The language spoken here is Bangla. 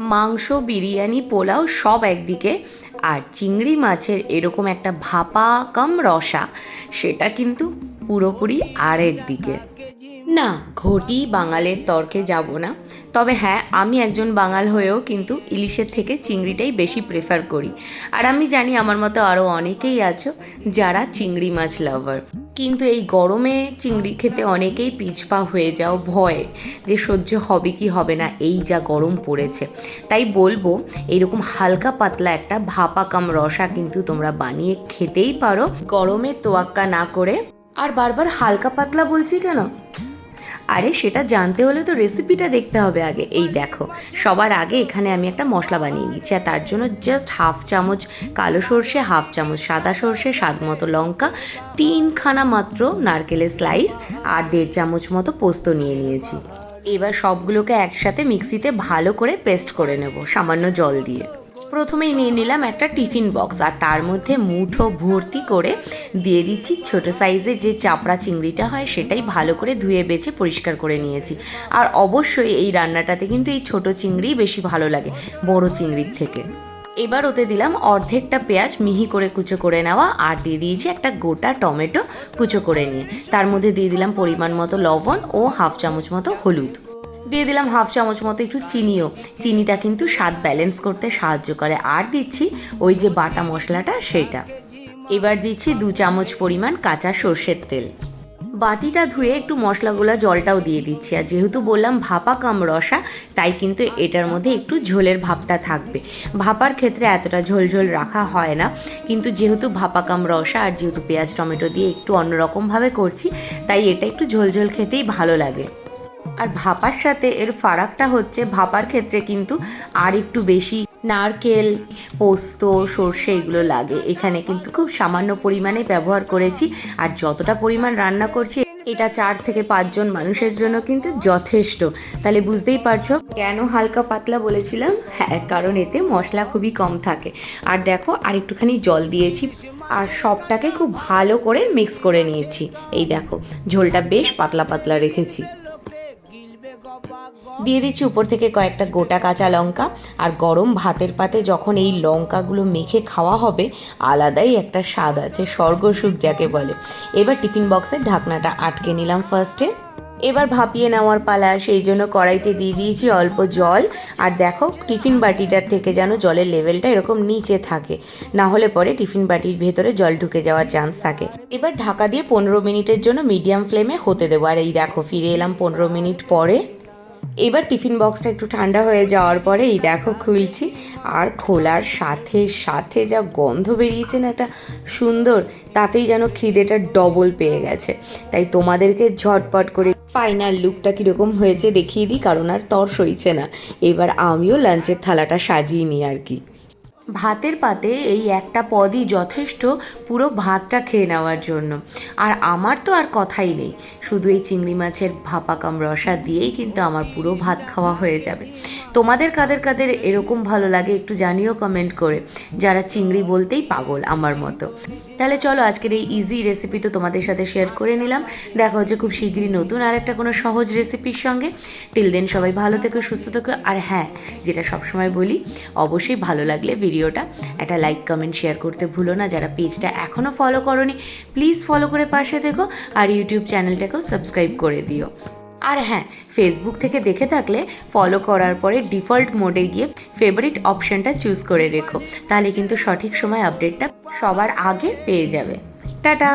মাংস, বিরিয়ানি, পোলাও সব একদিকে আর চিংড়ি মাছের এরকম একটা ভাপা কাম রসা সেটা কিন্তু পুরোপুরি আরেক দিকে। না, ঘটি বাঙালের তর্কে যাব না। তবে হ্যাঁ আমি একজন বাঙাল হয়েও কিন্তু ইলিশের থেকে চিংড়িটাই বেশি প্রেফার করি। আর আমি জানি আমার মতো আরও অনেকেই আছো যারা চিংড়ি মাছ লাভার কিন্তু এই গরমে চিংড়ি খেতে অনেকেই পিছপা হয়ে যাও ভয়ে যে সহ্য হবে কি হবে না, এই যা গরম পড়েছে। তাই বলব এইরকম হালকা পাতলা একটা ভাপাকাম রসা কিন্তু তোমরা বানিয়ে খেতেই পারো। গরমে তোয়াক্কা না করে। আর বারবার হালকা পাতলা বলছি কেন? আরে সেটা জানতে হলে তো রেসিপিটা দেখতে হবে আগে। এই দেখো, সবার আগে এখানে আমি একটা মশলা বানিয়ে নিচ্ছি, আর তার জন্য জাস্ট হাফ চামচ কালো সর্ষে হাফ চামচ সাদা সর্ষে, স্বাদ মতো লঙ্কা, তিনখানা মাত্র নারকেলের স্লাইস আর দেড় চামচ মতো পোস্ত নিয়ে নিয়েছি। এবার সবগুলোকে একসাথে মিক্সিতে ভালো করে পেস্ট করে নেব, সামান্য জল দিয়ে। প্রথমেই নিয়ে নিলাম একটা টিফিন বক্স আর তার মধ্যে মুঠো ভর্তি করে দিয়ে দিচ্ছি ছোট সাইজে যে চাপড়া চিংড়িটা হয় সেটাই ভালো করে ধুয়ে বেছে পরিষ্কার করে নিয়েছি। আর অবশ্যই এই রান্নাটাতে কিন্তু এই ছোট চিংড়িই বেশি ভালো লাগে, বড় চিংড়ির থেকে। এবার ওতে দিলাম অর্ধেকটা পেঁয়াজ মিহি করে কুচো করে নেওয়া আর দিয়ে দিয়েছি একটা গোটা টমেটো কুচো করে নিয়ে। তার মধ্যে দিয়ে দিলাম পরিমাণ মতো লবণ ও হাফ চামচ মতো হলুদ। দিয়ে দিলাম হাফ চামচ মতো একটু চিনিও। চিনিটা কিন্তু স্বাদ ব্যালেন্স করতে সাহায্য করে। আর দিচ্ছি ওই যে বাটা মশলাটা সেটা এবার দিচ্ছি দু চামচ পরিমাণ কাঁচা সর্ষের তেল। বাটিটা ধুয়ে একটু মশলাগুলো জলটাও দিয়ে দিচ্ছি। আর যেহেতু বললাম ভাপা কাম রসা, তাই কিন্তু এটার মধ্যে একটু ঝোলের ভাবটা থাকবে। ভাপার ক্ষেত্রে এতটা ঝোল ঝোল রাখা হয় না। কিন্তু যেহেতু ভাপা কাম রসা আর যেহেতু পেঁয়াজ, টমেটো দিয়ে একটু অন্যরকমভাবে করছি, তাই এটা একটু ঝোল ঝোল খেতেই ভালো লাগে। আর ভাপার সাথে এর ফারাকটা হচ্ছে, ভাপার ক্ষেত্রে কিন্তু আর একটু বেশি নারকেল, পোস্ত, সর্ষে এগুলো লাগে। এখানে কিন্তু খুব সামান্য পরিমাণে ব্যবহার করেছি আর যতটা পরিমাণ রান্না করছি, এটা চার থেকে পাঁচজন মানুষের জন্য কিন্তু যথেষ্ট। তাহলে বুঝতেই পারছ কেন হালকা পাতলা বলেছিলাম? হ্যাঁ কারণ এতে মশলা খুবই কম থাকে। আর দেখো, আর একটুখানি জল দিয়েছি আর সবটাকে খুব ভালো করে মিক্স করে নিয়েছি। এই দেখো, ঝোলটা বেশ পাতলা পাতলা রেখেছি। দিয়ে দিচ্ছি উপর থেকে কয়েকটা গোটা কাঁচা লঙ্কা আর গরম ভাতের পাতে যখন এই লঙ্কাগুলো মেখে খাওয়া হবে, আলাদাই একটা স্বাদ আছে স্বর্গসুখ যাকে বলে। এবার টিফিন বক্সের ঢাকনাটা আটকে নিলাম ফার্স্টে এবার ভাপিয়ে নেওয়ার পালা, সেই জন্য কড়াইতে দিয়ে দিয়েছি অল্প জল। আর দেখো, টিফিন বাটিটার থেকে যেন জলের লেভেলটা এরকম নিচে থাকে। না হলে পরে টিফিন বাটির ভেতরে জল ঢুকে যাওয়ার চান্স থাকে। এবার ঢাকা দিয়ে পনেরো মিনিটের জন্য মিডিয়াম ফ্লেমে হতে দেবো। আর এই দেখো, ফিরে এলাম পনেরো মিনিট পরে। এবার টিফিন বক্সটা একটু ঠান্ডা হয়ে যাওয়ার পরে এই দেখো, খুলছি। আর খোলার সাথে সাথে যা গন্ধ বেরিয়েছে না একটা সুন্দর, তাতেই যেন খিদেটা ডবল পেয়ে গেছে। তাই তোমাদেরকে ঝটপট করে ফাইনাল লুকটা কীরকম হয়েছে দেখিয়ে দিই, কারণ আর তর সইছে না। এবার আমিও লাঞ্চের থালাটা সাজিয়ে নিই আর কি। ভাতের পাতে এই একটা পদই যথেষ্ট পুরো ভাতটা খেয়ে নেওয়ার জন্য। আর আমার তো আর কথাই নেই। শুধু এই চিংড়ি মাছের ভাপাকাম রসা দিয়েই কিন্তু আমার পুরো ভাত খাওয়া হয়ে যাবে। তোমাদের কাদের কাদের এরকম ভালো লাগে একটু জানিও কমেন্ট করে। যারা চিংড়ি বলতেই পাগল আমার মতো। তাহলে চলো আজকের এই ইজি রেসিপি তো তোমাদের সাথে শেয়ার করে নিলাম। দেখা হচ্ছে খুব শীঘ্রই নতুন আর একটা কোনো সহজ রেসিপির সঙ্গে। টিল দেন সবাই ভালো থেকো, সুস্থ থেকো। আর হ্যাঁ যেটা সবসময় বলি, অবশ্যই ভালো লাগলে ভিডিওটা, একটা লাইক কমেন্ট শেয়ার করতে ভুলো না। যারা পেজটা এখনও ফলো করনি প্লিজ ফলো করে পাশে দেখো আর ইউটিউব চ্যানেলটাকেও সাবস্ক্রাইব করে দিও। আর হ্যাঁ ফেসবুক থেকে দেখে থাকলে ফলো করার পরে ডিফল্ট মোডে গিয়ে ফেভারিট অপশানটা চুজ করে রেখো। তাহলে কিন্তু সঠিক সময় আপডেটটা সবার আগে পেয়ে যাবে। টাটা!